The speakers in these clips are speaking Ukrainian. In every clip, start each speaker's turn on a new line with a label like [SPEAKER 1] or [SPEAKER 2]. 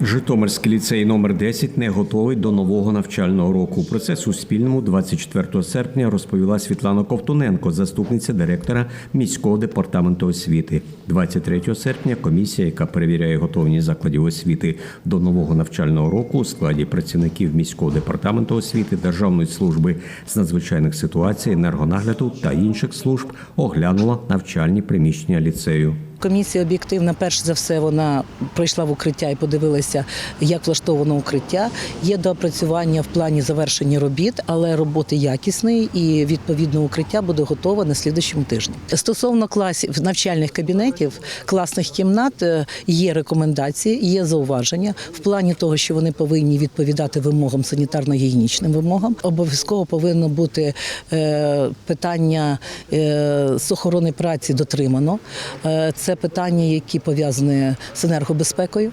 [SPEAKER 1] Житомирський ліцей номер 10 не готовий до нового навчального року. Про це Суспільному 24 серпня розповіла Світлана Ковтуненко, заступниця директора міського департаменту освіти. 23 серпня комісія, яка перевіряє готовність закладів освіти до нового навчального року у складі працівників міського департаменту освіти, Державної служби з надзвичайних ситуацій, енергонагляду та інших служб, оглянула навчальні приміщення ліцею.
[SPEAKER 2] Комісія об'єктивна, перш за все, вона прийшла в укриття і подивилася, як влаштовано укриття. Є доопрацювання в плані завершення робіт, але роботи якісні і відповідно укриття буде готове на слідущому тижні. Стосовно класів навчальних кабінетів, класних кімнат е, є рекомендації, є зауваження в плані того, що вони повинні відповідати вимогам санітарно-гігієнічним вимогам. Обов'язково повинно бути е, питання е, з охорони праці дотримано. Е, Це питання, які пов'язані з енергобезпекою,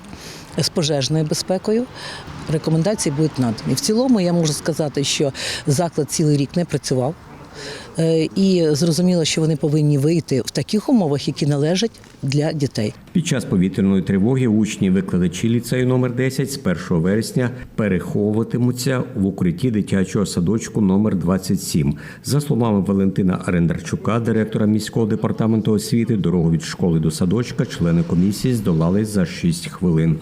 [SPEAKER 2] з пожежною безпекою. Рекомендації будуть надані. В цілому я можу сказати, що заклад цілий рік не працював. Е, І зрозуміло, що вони повинні вийти в таких умовах, які належать для дітей.
[SPEAKER 1] Під час повітряної тривоги учні викладачі ліцею номер 10 з 1 вересня переховуватимуться в укритті дитячого садочку номер 27. За словами Валентина Арендарчука, директора міського департаменту освіти, дорогу від школи до садочка члени комісії здолали за 6 хвилин.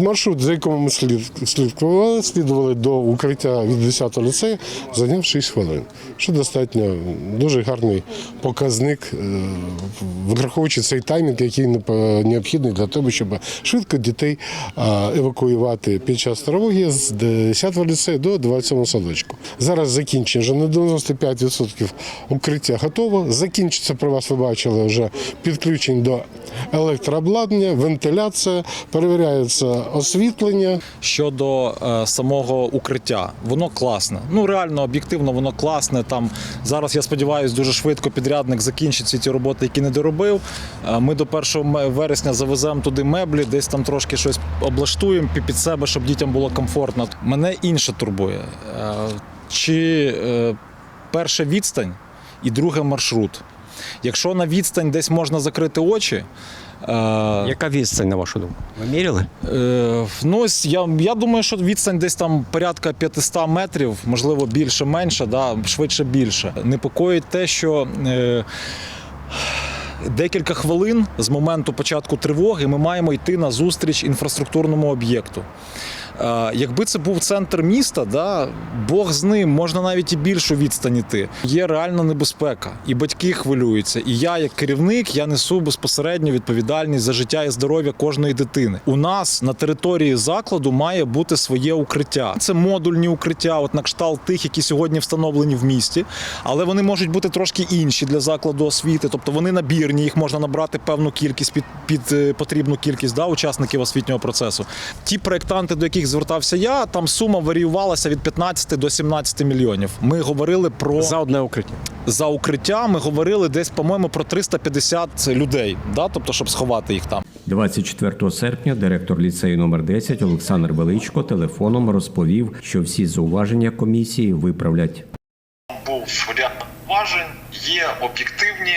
[SPEAKER 3] Маршрут, за якому ми слід, слідкували, слідували до укриття від 10 ліцею, зайняв 6 хвилин. Що достатньо дуже гарний показник, е, враховуючи цей таймінг, який необхідний для того, щоб швидко дітей евакуювати під час тривоги з 10 ліцею до 27 садочку. Зараз закінчено вже на 95% укриття готово. Закінчиться при вас, ви бачили вже підключень до електрообладнання, вентиляція, перевіряється освітлення.
[SPEAKER 4] Щодо е, самого укриття, воно класне. Ну реально об'єктивно, воно класне. Там зараз я сподіваюся, дуже швидко підрядник закінчить всі ті роботи, які не доробив. Е, Ми до 1 вересня завеземо туди меблі, десь там трошки щось облаштуємо пі- під себе, щоб дітям було комфортно. Мене інше турбує. Е, Чи е, перша відстань і друге маршрут. Якщо на відстань десь можна закрити очі. е,
[SPEAKER 5] Яка відстань, на вашу думку? Ви міряли?
[SPEAKER 4] Е, ну, я, я думаю, що відстань десь там порядка 500 метрів, можливо, більше, менше, да, швидше більше. Непокоїть те, що. Е, Декілька хвилин з моменту початку тривоги ми маємо йти на зустріч інфраструктурному об'єкту. Е, Якби це був центр міста, да, Бог з ним, можна навіть і більшу відстань йти. Є реальна небезпека, і батьки хвилюються. І я, як керівник, я несу безпосередню відповідальність за життя і здоров'я кожної дитини. У нас на території закладу має бути своє укриття. Це модульні укриття, от на кшталт тих, які сьогодні встановлені в місті, але вони можуть бути трошки інші для закладу освіти, тобто вони набірні, їх можна набрати певну кількість під, під е, потрібну кількість да, учасників освітнього процесу. Ті проєктанти, до яких звертався я, там сума варіювалася від 15 до 17 мільйонів. Ми говорили про
[SPEAKER 5] За одне укриття.
[SPEAKER 4] за укриття. Ми говорили десь, по-моєму, про 350 людей, да, тобто, щоб сховати їх там.
[SPEAKER 1] 24 серпня директор ліцею номер 10 Олександр Величко телефоном розповів, що всі зауваження комісії виправлять.
[SPEAKER 6] був ряд уважень, є об'єктивні,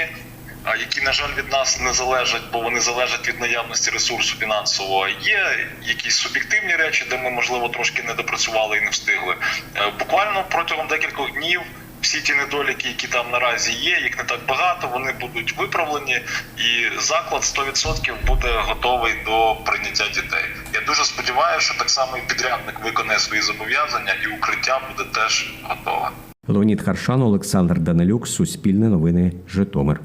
[SPEAKER 6] які, на жаль, від нас не залежать, бо вони залежать від наявності ресурсу фінансового. Є якісь суб'єктивні речі, де ми, можливо, трошки не допрацювали і не встигли. Е, Буквально протягом декількох днів. Всі ті недоліки, які там наразі є, їх не так багато, вони будуть виправлені, і заклад 100% буде готовий до прийняття дітей. Я дуже сподіваюся, що так само і підрядник виконає свої зобов'язання, і укриття буде теж готове.
[SPEAKER 1] Леонід Харшан, Олександр Данилюк, Суспільне новини, Житомир.